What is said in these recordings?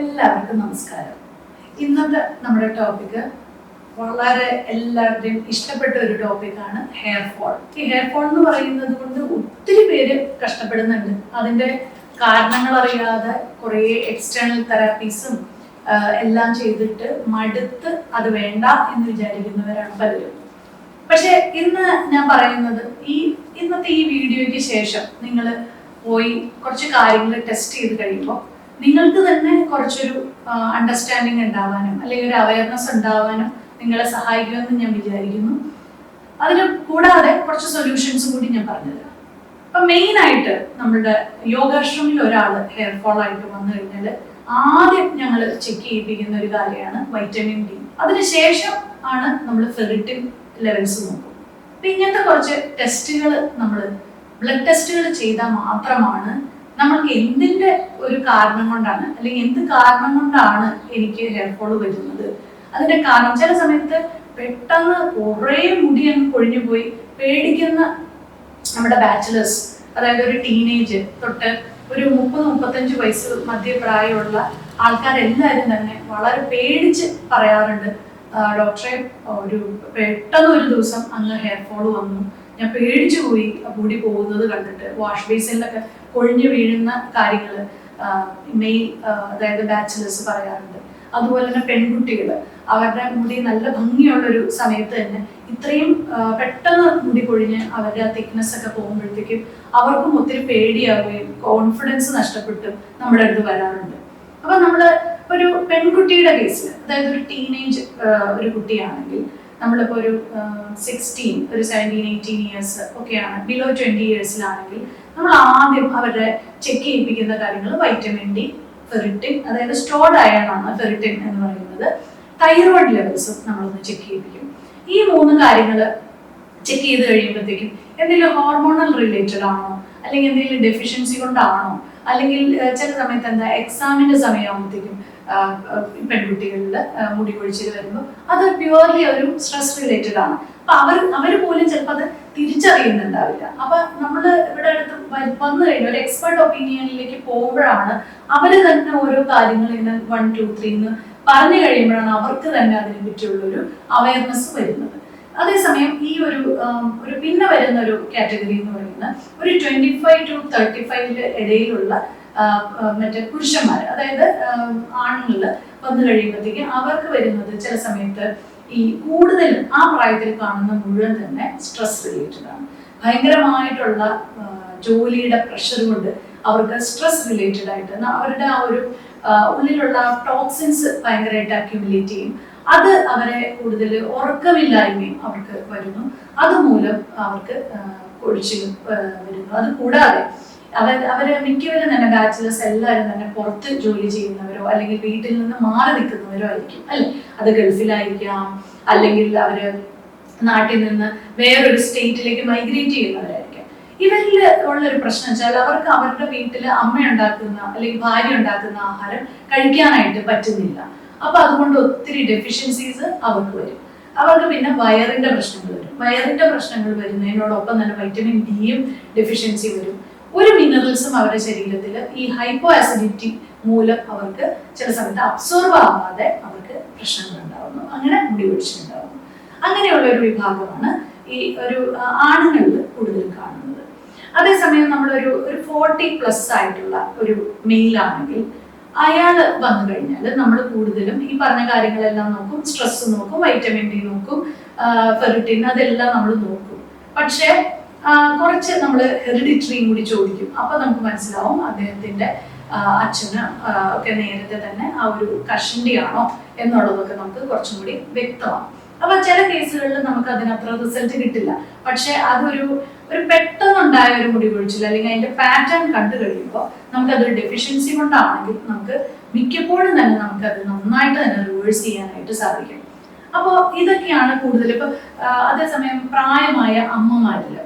എല്ലാവർക്കും നമസ്കാരം. ഇന്നത്തെ നമ്മുടെ ടോപ്പിക് വളരെ എല്ലാവരുടെയും ഇഷ്ടപ്പെട്ട ഒരു ടോപ്പിക്കാണ് ഹെയർ ഫോൾ ഈ ഹെയർ ഫോൾ എന്ന് പറയുന്നത് കൊണ്ട് ഒത്തിരി പേര് കഷ്ടപ്പെടുന്നുണ്ട്. അതിന്റെ കാരണങ്ങൾ അറിയാതെ കുറേ എക്സ്റ്റേണൽ തെറാപ്പീസും എല്ലാം ചെയ്തിട്ട് മടുത്ത് അത് വേണ്ട എന്ന് വിചാരിക്കുന്നവരാണ് പലരും. പക്ഷെ ഇന്ന് ഞാൻ പറയുന്നത് ഈ ഇന്നത്തെ ഈ വീഡിയോയ്ക്ക് ശേഷം നിങ്ങൾ പോയി കുറച്ച് കാര്യങ്ങൾ ടെസ്റ്റ് ചെയ്ത് കഴിയുമ്പോൾ നിങ്ങൾക്ക് തന്നെ കുറച്ചൊരു അണ്ടർസ്റ്റാൻഡിങ് ഉണ്ടാവാനും അല്ലെങ്കിൽ ഒരു അവയർനെസ് ഉണ്ടാവാനും നിങ്ങളെ സഹായിക്കുമെന്ന് ഞാൻ വിചാരിക്കുന്നു. അതിന് കൂടാതെ കുറച്ച് സൊല്യൂഷൻസ് കൂടി ഞാൻ പറഞ്ഞുതരാം. അപ്പൊ മെയിൻ ആയിട്ട് നമ്മുടെ യോഗാശ്രമിൽ ഒരാൾ ഹെയർ ഫോൾ ആയിട്ട് വന്നു കഴിഞ്ഞാൽ ആദ്യം ഞങ്ങൾ ചെക്ക് ചെയ്യിപ്പിക്കുന്ന ഒരു കാര്യമാണ് വൈറ്റമിൻ ഡി അതിനുശേഷം ആണ് നമ്മൾ ഫെറിറ്റിൻ ലെവൽസ് നോക്കും അപ്പൊ ഇങ്ങനത്തെ കുറച്ച് ടെസ്റ്റുകൾ നമ്മൾ ബ്ലഡ് ടെസ്റ്റുകൾ ചെയ്താൽ മാത്രമാണ് നമ്മൾക്ക് എന്തിന്റെ ഒരു കാരണം കൊണ്ടാണ് അല്ലെങ്കിൽ എന്ത് കാരണം കൊണ്ടാണ് എനിക്ക് ഹെയർ ഫോൾ വരുന്നത്? അതിന്റെ കാരണം ചില സമയത്ത് പെട്ടെന്ന് കുറേ മുടി അങ്ങ് കൊഴിഞ്ഞു പോയി. പേടിക്കുന്ന നമ്മുടെ ബാച്ചിലേഴ്സ് അതായത് ഒരു ടീനേജ് തൊട്ട് ഒരു മുപ്പത് മുപ്പത്തഞ്ച് വയസ്സ് മധ്യപ്രായമുള്ള ആൾക്കാരെല്ലാവരും തന്നെ വളരെ പേടിച്ച് പറയാറുണ്ട് ഡോക്ടറെ ഒരു പെട്ടെന്ന് ഒരു ദിവസം അങ്ങ് ഹെയർ ഫോൾ വന്നു. ഞാൻ പേടിച്ചു പോയി മുടി പോകുന്നത് കണ്ടിട്ട്. വാഷ് ബേസിനിലൊക്കെ കൊഴിഞ്ഞു വീഴുന്ന കാര്യങ്ങൾ മെയിൽ അതായത് ബാച്ചിലേഴ്സ് പറയാറുണ്ട്. അതുപോലെ തന്നെ പെൺകുട്ടികൾ അവരുടെ മുടി നല്ല ഭംഗിയുള്ള ഒരു സമയത്ത് തന്നെ ഇത്രയും പെട്ടെന്ന് മുടി കൊഴിഞ്ഞ് അവരുടെ ആ തിക്നെസ് ഒക്കെ പോകുമ്പോഴത്തേക്കും അവർക്കും ഒത്തിരി പേടിയാവുകയും കോൺഫിഡൻസ് നഷ്ടപ്പെട്ട് നമ്മുടെ അടുത്ത് വരാറുണ്ട്. അപ്പൊ നമ്മൾ ഒരു പെൺകുട്ടിയുടെ കേസിൽ അതായത് ഒരു ടീനേജ് ഒരു കുട്ടിയാണെങ്കിൽ നമ്മളിപ്പോ ഒരു സിക്സ്റ്റീൻ ഒരു സെവന്റീൻ എയ്റ്റീൻ ഇയേഴ്സ് ഒക്കെയാണ്. ബിലോ ട്വന്റി ഇയേഴ്സിലാണെങ്കിൽ നമ്മൾ ആദ്യം അവരുടെ ചെക്ക് ചെയ്യിപ്പിക്കുന്ന കാര്യങ്ങൾ വൈറ്റമിൻ ഡി ഫെറിറ്റിൻ അതായത് സ്റ്റോർഡ് അയണാണ് ഫെറിറ്റിൻ എന്ന് പറയുന്നത്. തൈറോയിഡ് ലെവൽസും നമ്മളൊന്ന് ചെക്ക് ചെയ്യിപ്പിക്കും. ഈ മൂന്ന് കാര്യങ്ങൾ ചെക്ക് ചെയ്ത് കഴിയുമ്പോഴത്തേക്കും എന്തെങ്കിലും ഹോർമോണൽ റിലേറ്റഡ് ആണോ? അല്ലെങ്കിൽ എന്തെങ്കിലും ഡെഫിഷ്യൻസി കൊണ്ടാണോ? അല്ലെങ്കിൽ ചില സമയത്ത് എന്താ എക്സാമിന്റെ സമയമാകുമ്പോഴത്തേക്കും പെൺകുട്ടികളിൽ മുടി കൊഴിച്ചിൽ വരുന്നു. അത് പ്യുവർലി ഒരു സ്ട്രെസ് റിലേറ്റഡ് ആണ്. അപ്പൊ അവർ അവർ പോലും ചിലപ്പോൾ അത് തിരിച്ചറിയുന്നുണ്ടാവില്ല. അപ്പൊ നമ്മൾ ഇവിടെ അടുത്ത് വന്നു കഴിഞ്ഞാൽ ഒരു എക്സ്പെർട്ട് ഒപ്പീനിയനിലേക്ക് പോകുമ്പോഴാണ് അവർ തന്നെ ഓരോ കാര്യങ്ങൾ ഇങ്ങനെ വൺ ടു ത്രീ എന്ന് പറഞ്ഞു കഴിയുമ്പോഴാണ് അവർക്ക് തന്നെ അതിനെ പറ്റിയുള്ള ഒരു അവയർനെസ് വരുന്നത്. അതേസമയം ഈ ഒരു ഒരു പിന്നെ വരുന്ന ഒരു കാറ്റഗറി എന്ന് പറയുന്നത് ഒരു ട്വന്റി ഫൈവ് ടു തേർട്ടി ഫൈവിൽ ഇടയിലുള്ള മറ്റേ പുരുഷന്മാർ അതായത് ആണുങ്ങൾ വന്നു കഴിയുമ്പോഴത്തേക്ക് അവർക്ക് വരുന്നത് ചില സമയത്ത് ഈ കൂടുതൽ ആ പ്രായത്തിൽ കാണുന്ന മുഴുവൻ തന്നെ സ്ട്രെസ് റിലേറ്റഡ് ആണ്. ഭയങ്കരമായിട്ടുള്ള ജോലിയുടെ പ്രഷർ കൊണ്ട് അവർക്ക് സ്ട്രെസ് റിലേറ്റഡ് ആയിട്ട് അവരുടെ ആ ഒരു ഉള്ളിലുള്ള ടോക്സിൻസ് ഭയങ്കരമായിട്ട് അക്യുമുലേറ്റ് ചെയ്യും. അത് അവരെ കൂടുതൽ ഉറക്കമില്ലായ്മയും അവർക്ക് വരുന്നു. അതുമൂലം അവർക്ക് കൊഴിച്ചിലും വരുന്നു. അത് കൂടാതെ അവർ അവർ മിക്കവരും തന്നെ ബാച്ചിലേഴ്സ് എല്ലാവരും തന്നെ പുറത്ത് ജോലി ചെയ്യുന്നവരോ അല്ലെങ്കിൽ വീട്ടിൽ നിന്ന് മാറി നിൽക്കുന്നവരോ ആയിരിക്കും അല്ലെ? അത് ഗൾഫിലായിരിക്കാം അല്ലെങ്കിൽ അവർ നാട്ടിൽ നിന്ന് വേറൊരു സ്റ്റേറ്റിലേക്ക് മൈഗ്രേറ്റ് ചെയ്യുന്നവരായിരിക്കാം. ഇവരിൽ ഉള്ള ഒരു പ്രശ്നം വെച്ചാൽ അവർക്ക് അവരുടെ വീട്ടിൽ അമ്മ ഉണ്ടാക്കുന്ന അല്ലെങ്കിൽ ഭാര്യ ഉണ്ടാക്കുന്ന ആഹാരം കഴിക്കാനായിട്ട് പറ്റുന്നില്ല. അപ്പൊ അതുകൊണ്ട് ഒത്തിരി ഡെഫിഷ്യൻസീസ് അവർക്ക് വരും. അവർക്ക് പിന്നെ വയറിന്റെ പ്രശ്നങ്ങൾ വരും. വയറിന്റെ പ്രശ്നങ്ങൾ വരുന്നതിനോടൊപ്പം തന്നെ വൈറ്റമിൻ ഡിയും ഡെഫിഷ്യൻസി വരും. ഒരു മിനറൽസും അവരുടെ ശരീരത്തിൽ ഈ ഹൈപ്പോ ആസിഡിറ്റി മൂലം അവർക്ക് ചില സമയത്ത് അബ്സോർബ് ആവാതെ അവർക്ക് പ്രശ്നങ്ങൾ ഉണ്ടാവുന്നു. അങ്ങനെ മുടി പിടിച്ചിട്ടുണ്ടാവുന്നു അങ്ങനെയുള്ള ഒരു വിഭാഗമാണ് ഈ ഒരു ആണുങ്ങളിൽ കൂടുതൽ കാണുന്നത്. അതേസമയം നമ്മളൊരു ഒരു ഫോർട്ടി പ്ലസ് ആയിട്ടുള്ള ഒരു മെയിലാണെങ്കിൽ അയാൾ വന്നു കഴിഞ്ഞാൽ നമ്മൾ കൂടുതലും ഈ പറഞ്ഞ കാര്യങ്ങളെല്ലാം നോക്കും സ്ട്രെസ് നോക്കും വൈറ്റമിൻ ഡി നോക്കും ഫെറിറ്റിൻ അതെല്ലാം നമ്മൾ നോക്കും. പക്ഷേ കുറച്ച് നമ്മൾ ഹെറിഡിറ്ററിയും കൂടി ചോദിക്കും. അപ്പൊ നമുക്ക് മനസ്സിലാവും അദ്ദേഹത്തിന്റെ അച്ഛന് ഒക്കെ നേരത്തെ തന്നെ ആ ഒരു കഷണ്ടിയാണോ എന്നുള്ളതൊക്കെ നമുക്ക് കുറച്ചും കൂടി വ്യക്തമാണ് അപ്പൊ ചില കേസുകളിൽ നമുക്ക് അതിനത്ര റിസൾട്ട് കിട്ടില്ല. പക്ഷെ അതൊരു ഒരു പെട്ടെന്നുണ്ടായ ഒരു മുടി കുഴിച്ചില്ല അല്ലെങ്കിൽ അതിന്റെ പാറ്റേൺ കണ്ടു കഴിയുമ്പോൾ നമുക്ക് അതൊരു ഡെഫിഷ്യൻസി കൊണ്ടാണെങ്കിൽ നമുക്ക് മിക്കപ്പോഴും തന്നെ നമുക്ക് അത് നന്നായിട്ട് തന്നെ റിവേഴ്സ് ചെയ്യാനായിട്ട് സാധിക്കും. അപ്പോൾ ഇതൊക്കെയാണ് കൂടുതൽ ഇപ്പൊ അതേസമയം പ്രായമായ അമ്മമാരിൽ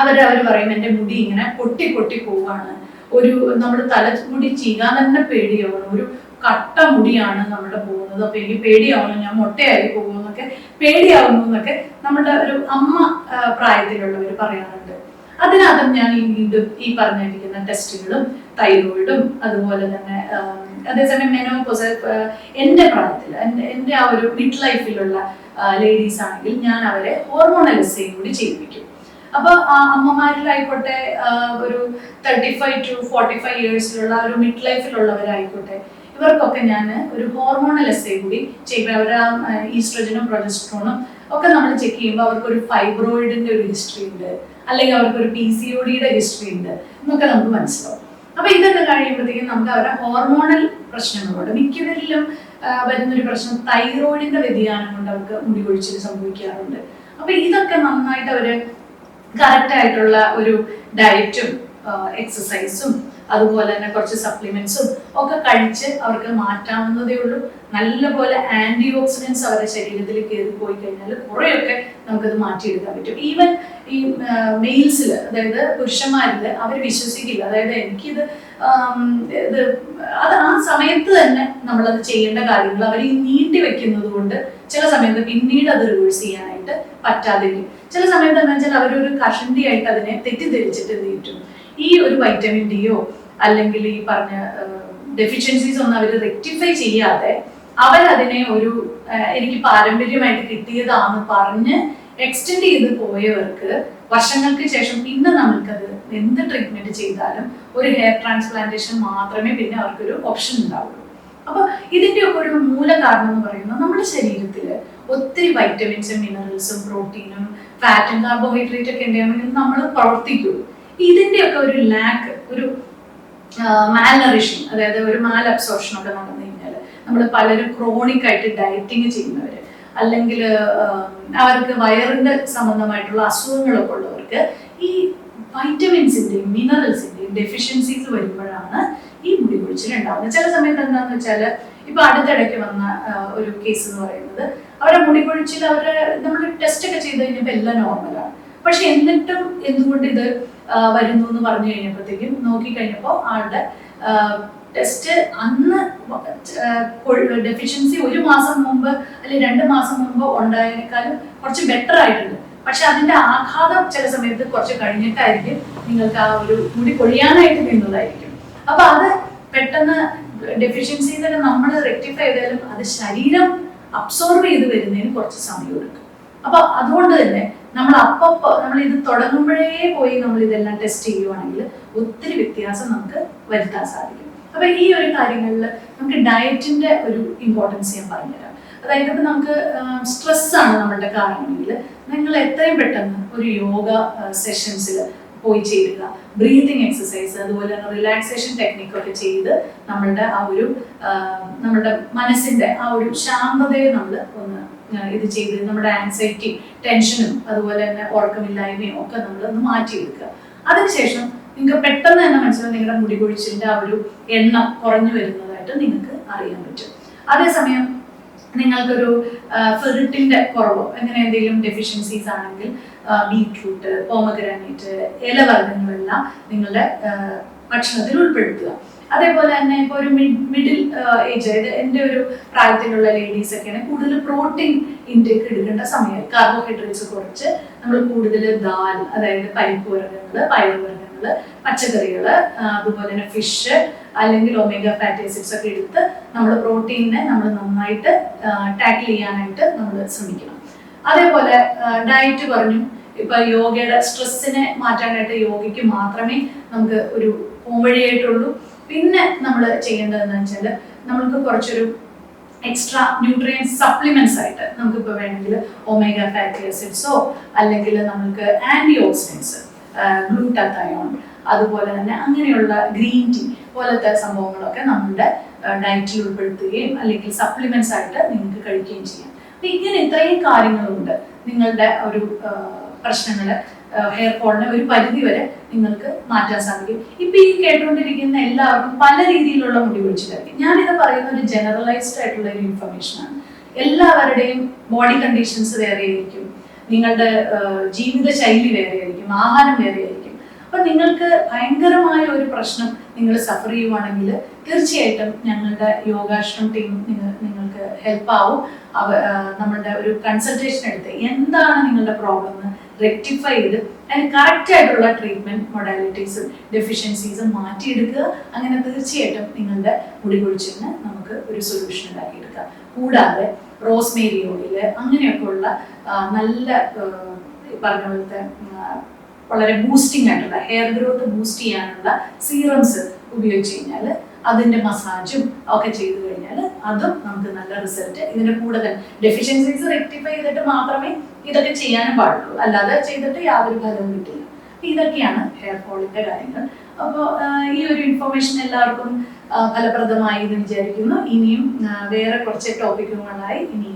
അവർ അവർ പറയും എന്റെ മുടി ഇങ്ങനെ പൊട്ടി പൊട്ടി പോവാണ്. ഒരു നമ്മുടെ തലമുടി ചീകാൻ തന്നെ പേടിയാവണം. ഒരു കട്ട മുടിയാണ് നമ്മുടെ പോകുന്നത്. അപ്പൊ എനിക്ക് പേടിയാവണം. ഞാൻ മൊട്ടയായി പോകുമെന്നൊക്കെ പേടിയാവുന്നു എന്നൊക്കെ നമ്മുടെ ഒരു അമ്മ പ്രായത്തിലുള്ളവർ പറയാറുണ്ട്. അതിനകം ഞാൻ ഈ വീണ്ടും ഈ പറഞ്ഞിരിക്കുന്ന ടെസ്റ്റുകളും തൈറോയിഡും അതുപോലെ തന്നെ അതേസമയം മെനോപോസ് എന്റെ പ്രായത്തിൽ എന്റെ ആ ഒരു മിഡ് ലൈഫിലുള്ള ലേഡീസ് ആണെങ്കിൽ ഞാൻ അവരെ ഹോർമോണൽ കൂടി ചെയ്യിപ്പിക്കും. അപ്പൊ അമ്മമാരിലായിക്കോട്ടെ ഒരു thirty five to forty five ഇയേഴ്സിലുള്ള ഒരു മിഡ് ലൈഫിലുള്ളവരായിക്കോട്ടെ ഇവർക്കൊക്കെ ഞാൻ ഒരു ഹോർമോണൽ എസ്സേ കൂടി ചെയ്യും അവരുടെ ഈസ്ട്രജനും പ്രൊജസ്ട്രോണും ഒക്കെ നമ്മൾ ചെക്ക് ചെയ്യുമ്പോൾ അവർക്ക് ഒരു ഫൈബ്രോയിഡിന്റെ ഒരു ഹിസ്റ്ററി ഉണ്ട്. അല്ലെങ്കിൽ അവർക്ക് ഒരു പി സി ഒ ഡിയുടെ ഹിസ്റ്ററി ഉണ്ട്. എന്നൊക്കെ നമുക്ക് മനസ്സിലാവും. അപ്പൊ ഇതൊക്കെ കഴിയുമ്പോഴത്തേക്കും നമുക്ക് അവരുടെ ഹോർമോണൽ പ്രശ്നങ്ങളുണ്ട്. മിക്കവരിലും വരുന്ന വരുന്നൊരു പ്രശ്നം തൈറോയിഡിന്റെ വ്യതിയാനം കൊണ്ട് അവർക്ക് മുടി കൊഴിച്ചിൽ സംഭവിക്കാറുണ്ട്. അപ്പൊ ഇതൊക്കെ നന്നായിട്ട് അവർ കറക്റ്റ് ആയിട്ടുള്ള ഒരു ഡയറ്റും എക്സസൈസും അതുപോലെ തന്നെ കുറച്ച് സപ്ലിമെന്റ്സും ഒക്കെ കഴിച്ച് അവർക്ക് മാറ്റാവുന്നതേ ഉള്ളൂ. നല്ലപോലെ ആന്റി ഓക്സിഡൻസ് അവരുടെ ശരീരത്തിൽ കയറി പോയി കഴിഞ്ഞാൽ കുറേയൊക്കെ നമുക്കത് മാറ്റിയെടുക്കാൻ പറ്റും. ഈവൻ ഈ മെയിൽസിൽ അതായത് പുരുഷന്മാരിൽ അവർ വിശ്വസിക്കില്ല. അതായത് എനിക്കിത് ഇത് അത് ആ സമയത്ത് തന്നെ നമ്മളത് ചെയ്യേണ്ട കാര്യങ്ങൾ അവർ ഈ നീട്ടി വെക്കുന്നത് കൊണ്ട് ചില സമയത്ത് പിന്നീട് അത് റിവേഴ്സ് ചെയ്യാനായിട്ട് പറ്റാതിരിക്കും. ചില സമയത്ത് എന്താ വെച്ചാൽ അവരൊരു കഷണ്ടി ആയിട്ട് അതിനെ തെറ്റിദ്ധരിച്ചിട്ട് എന്ത് ചെയ്യും ഈ ഒരു വൈറ്റമിൻ ഡിയോ അല്ലെങ്കിൽ ഈ പറഞ്ഞ ഡെഫിഷ്യൻസീസ് ഒന്നും അവർ റെക്ടിഫൈ ചെയ്യാതെ അവരതിനെ ഒരു എനിക്ക് പാരമ്പര്യമായിട്ട് കിട്ടിയതാന്ന് പറഞ്ഞ് എക്സ്റ്റെൻഡ് ചെയ്ത് പോയവർക്ക് വർഷങ്ങൾക്ക് ശേഷം പിന്നെ നമ്മൾക്കത് എന്ത് ട്രീറ്റ്മെന്റ് ചെയ്താലും ഒരു ഹെയർ ട്രാൻസ്പ്ലാന്റേഷൻ മാത്രമേ പിന്നെ അവർക്കൊരു ഓപ്ഷൻ ഉണ്ടാവുള്ളൂ. അപ്പൊ ഇതിന്റെ ഒരു മൂല കാരണം എന്ന് പറയുന്നത് നമ്മുടെ ശരീരത്തിൽ ഒത്തിരി വൈറ്റമിൻസും മിനറൽസും പ്രോട്ടീനും ഫാറ്റും കാർബോഹൈഡ്രേറ്റ് ഒക്കെ ഉണ്ടെങ്കിൽ നമ്മൾ പ്രവർത്തിക്കൂ. ഇതിന്റെ ഒക്കെ ഒരു ലാക്ക് ഒരു മാൽനറിഷൻ അതായത് ഒരു മാൽ അബ്സോർഷൻ ഒക്കെ നടന്നു കഴിഞ്ഞാൽ നമ്മൾ പലരും ക്രോണിക് ആയിട്ട് ഡയറ്റിങ് ചെയ്യുന്നവര് അല്ലെങ്കിൽ അവർക്ക് വയറിന്റെ സംബന്ധമായിട്ടുള്ള അസുഖങ്ങളൊക്കെ ഉള്ളവർക്ക് ഈ വൈറ്റമിൻസിന്റെയും മിനറൽസിന്റെയും ഡെഫിഷ്യൻസീസ് വരുമ്പോഴാണ് ഈ മുടി കൊഴിച്ചിൽ ഉണ്ടാവുന്നത് ചില സമയത്ത് എന്താണെന്ന് വെച്ചാൽ ഇപ്പൊ അടുത്തിടയ്ക്ക് വന്ന ഒരു കേസ് എന്ന് പറയുന്നത് അവരുടെ മുടി അവരെ നമ്മൾ ടെസ്റ്റ് ഒക്കെ ചെയ്ത് കഴിഞ്ഞപ്പോൾ എല്ലാം നോർമലാണ് പക്ഷെ എന്നിട്ടും എന്തുകൊണ്ട് ഇത് വരുന്നു എന്ന് പറഞ്ഞു കഴിഞ്ഞപ്പോഴത്തേക്കും നോക്കി കഴിഞ്ഞപ്പോൾ ആളുടെ ടെസ്റ്റ് അന്ന് ഡെഫിഷ്യൻസി ഒരു മാസം മുമ്പ് അല്ലെങ്കിൽ രണ്ട് മാസം മുമ്പ് ഉണ്ടായതിനേക്കാളും കുറച്ച് ബെറ്റർ ആയിട്ടുണ്ട്. പക്ഷെ അതിന്റെ ആഘാതം ചില സമയത്ത് കുറച്ച് കഴിഞ്ഞിട്ടായിരിക്കും നിങ്ങൾക്ക് ആ ഒരു മുടി കൊഴിയാനായിട്ട് നിന്നതായിരിക്കും. അപ്പൊ അത് പെട്ടെന്ന് ഡെഫിഷ്യൻസി തന്നെ നമ്മൾ റെക്ടിഫൈ ചെയ്താലും അത് ശരീരം അബ്സോർവ് ചെയ്ത് വരുന്നതിന് കുറച്ച് സമയം എടുക്കും. അപ്പൊ അതുകൊണ്ട് തന്നെ നമ്മൾ അപ്പപ്പോ നമ്മൾ ഇത് തുടങ്ങുമ്പോഴേ പോയി നമ്മൾ ഇതെല്ലാം ടെസ്റ്റ് ചെയ്യുവാണെങ്കിൽ ഒത്തിരി വ്യത്യാസം നമുക്ക് വരുത്താൻ സാധിക്കും. അപ്പൊ ഈ ഒരു കാര്യങ്ങളിൽ നമുക്ക് ഡയറ്റിന്റെ ഒരു ഇമ്പോർട്ടൻസ് ഞാൻ പറഞ്ഞുതരാം. അതായത് നമുക്ക് സ്ട്രെസ് ആണ് നമ്മളുടെ കാരണമെങ്കിൽ നിങ്ങൾ എത്രയും പെട്ടെന്ന് ഒരു യോഗ സെഷൻസിൽ പോയി ചെയ്യുക ബ്രീതിങ് എക്സസൈസ് അതുപോലെ തന്നെ റിലാക്സേഷൻ ടെക്നിക് ഒക്കെ ചെയ്ത് നമ്മളുടെ ആ ഒരു നമ്മുടെ മനസ്സിന്റെ ആ ഒരു ശാന്തതയെ നമ്മൾ ഒന്ന് ഇത് ചെയ്ത് നമ്മുടെ ആൻസൈറ്റി ടെൻഷനും അതുപോലെ തന്നെ ഉറക്കമില്ലായ്മയും ഒക്കെ നമ്മൾ ഒന്ന് മാറ്റിയെടുക്കുക. അതിനുശേഷം നിങ്ങൾക്ക് പെട്ടെന്ന് തന്നെ മനസ്സിലാവും നിങ്ങളുടെ മുടി കൊഴിച്ചിലിന്റെ ആ ഒരു എണ്ണം കുറഞ്ഞു വരുന്നതായിട്ട് നിങ്ങൾക്ക് അറിയാൻ പറ്റും. അതേസമയം നിങ്ങൾക്കൊരു ഫെറിറ്റിന്റെ കുറവോ അങ്ങനെ എന്തെങ്കിലും ഡെഫിഷ്യൻസീസ് ആണെങ്കിൽ ബീട്രൂട്ട് പോമഗ്രാനൈറ്റ് ഇലവർഗങ്ങളെല്ലാം നിങ്ങളുടെ ഭക്ഷണത്തിൽ ഉൾപ്പെടുത്തുക. അതേപോലെ തന്നെ ഇപ്പോൾ ഒരു മിഡ് മിഡിൽ ഏജ് അതായത് എന്റെ ഒരു പ്രായത്തിലുള്ള ലേഡീസ് ഒക്കെയാണ് കൂടുതൽ പ്രോട്ടീൻ ഇൻടേക്ക് എടുക്കേണ്ട സമയം കാർബോഹൈഡ്രേറ്റ്സ് കുറച്ച് നമ്മൾ കൂടുതൽ ദാൽ അതായത് പരിപ്പ് വർഗങ്ങൾ പയറുവർഗങ്ങൾ പച്ചക്കറികൾ അതുപോലെ തന്നെ ഫിഷ് അല്ലെങ്കിൽ ഒമേഗ ഫാറ്റി ആസിഡ്സ് ഒക്കെ എടുത്ത് നമ്മൾ പ്രോട്ടീനെ നമ്മൾ നന്നായിട്ട് ടാക്കിൾ ചെയ്യാനായിട്ട് നമ്മൾ ശ്രമിക്കണം. അതേപോലെ ഡയറ്റ് പറഞ്ഞു. ഇപ്പൊ യോഗയുടെ സ്ട്രെസ്സിനെ മാറ്റാനായിട്ട് യോഗയ്ക്ക് മാത്രമേ നമുക്ക് ഒരു പോംവഴിയായിട്ടുള്ളൂ. പിന്നെ നമ്മൾ ചെയ്യേണ്ടതെന്ന് വെച്ചാൽ നമ്മൾക്ക് കുറച്ചൊരു എക്സ്ട്രാ ന്യൂട്രിയൻ സപ്ലിമെന്റ്സ് ആയിട്ട് നമുക്കിപ്പോൾ വേണമെങ്കിൽ ഒമേഗ ഫാറ്റി ആസിഡ്സോ അല്ലെങ്കിൽ നമുക്ക് ആന്റി ഓക്സിഡൻസ് ഗ്ലൂട്ടാത്തയോൺ അതുപോലെ തന്നെ അങ്ങനെയുള്ള ഗ്രീൻ ടീ പോലത്തെ സംഭവങ്ങളൊക്കെ നമ്മുടെ ഡയറ്റിൽ ഉൾപ്പെടുത്തുകയും അല്ലെങ്കിൽ സപ്ലിമെന്റ്സ് ആയിട്ട് നിങ്ങൾക്ക് കഴിക്കുകയും ചെയ്യാം. അപ്പൊ ഇങ്ങനെ ഇത്രയും കാര്യങ്ങളുണ്ട്. നിങ്ങളുടെ ഒരു പ്രശ്നങ്ങൾ ഹെയർ ഫോളിനെ ഒരു പരിധി വരെ നിങ്ങൾക്ക് മാറ്റാൻ സാധിക്കും. ഇപ്പൊ ഈ കേട്ടുകൊണ്ടിരിക്കുന്ന എല്ലാവർക്കും പല രീതിയിലുള്ള മുടി കൊഴിച്ചിലായിരിക്കും. ഞാനിത് പറയുന്ന ഒരു ജനറലൈസ്ഡ് ആയിട്ടുള്ള ഒരു ഇൻഫർമേഷൻ ആണ്. എല്ലാവരുടെയും ബോഡി കണ്ടീഷൻസ് വേറെ ആയിരിക്കും നിങ്ങളുടെ ജീവിത ശൈലി വേറെ ആയിരിക്കും ആഹാരം വേറെ ആയിരിക്കും അപ്പൊ നിങ്ങൾക്ക് ഭയങ്കരമായ ഒരു പ്രശ്നം നിങ്ങൾ സഫർ ചെയ്യുവാണെങ്കിൽ തീർച്ചയായിട്ടും ഞങ്ങളുടെ യോഗാശ്രം ടീം നിങ്ങൾ നിങ്ങൾക്ക് ഹെൽപ്പ് ആവും. അവ നമ്മളുടെ ഒരു കൺസൾട്ടേഷൻ എടുത്ത് എന്താണ് നിങ്ങളുടെ പ്രോബ്ലം എന്ന് റെക്ടിഫൈ ചെയ്ത് അതിന് കറക്റ്റ് ആയിട്ടുള്ള ട്രീറ്റ്മെന്റ് മൊഡാലിറ്റീസും ഡെഫിഷ്യൻസീസും മാറ്റിയെടുക്കുക. അങ്ങനെ തീർച്ചയായിട്ടും നിങ്ങളുടെ മുടി കൊഴിച്ചിലിന് നമുക്ക് ഒരു സൊല്യൂഷൻ ഉണ്ടാക്കിയെടുക്കാം. കൂടാതെ റോസ്മേരി ഓയിൽ അങ്ങനെയൊക്കെയുള്ള ഉള്ള നല്ല പറഞ്ഞ പോലത്തെ വളരെ ബൂസ്റ്റിംഗ് ആയിട്ടുള്ള ഹെയർ ഗ്രോത്ത് ബൂസ്റ്റ് ചെയ്യാനുള്ള സീറംസ് ഉപയോഗിച്ച് കഴിഞ്ഞാൽ അതിന്റെ മസാജും ഒക്കെ ചെയ്തു കഴിഞ്ഞാൽ അതും നമുക്ക് നല്ല റിസൾട്ട് ഇതിന്റെ കൂടുതൽ ഡെഫിഷ്യൻസീസ് റെക്ടിഫൈ ചെയ്തിട്ട് മാത്രമേ ഇതൊക്കെ ചെയ്യാനും പാടുള്ളൂ. അല്ലാതെ ചെയ്തിട്ട് യാതൊരു ഫലവും കിട്ടില്ല. ഇതൊക്കെയാണ് ഹെയർ ഫോളിന്റെ കാര്യങ്ങൾ. അപ്പോൾ ഈ ഒരു ഇൻഫർമേഷൻ എല്ലാവർക്കും ഫലപ്രദമായി എന്ന് വിചാരിക്കുന്നു. ഇനിയും വേറെ കുറച്ച് ടോപ്പിക്കുകളായി ഇനി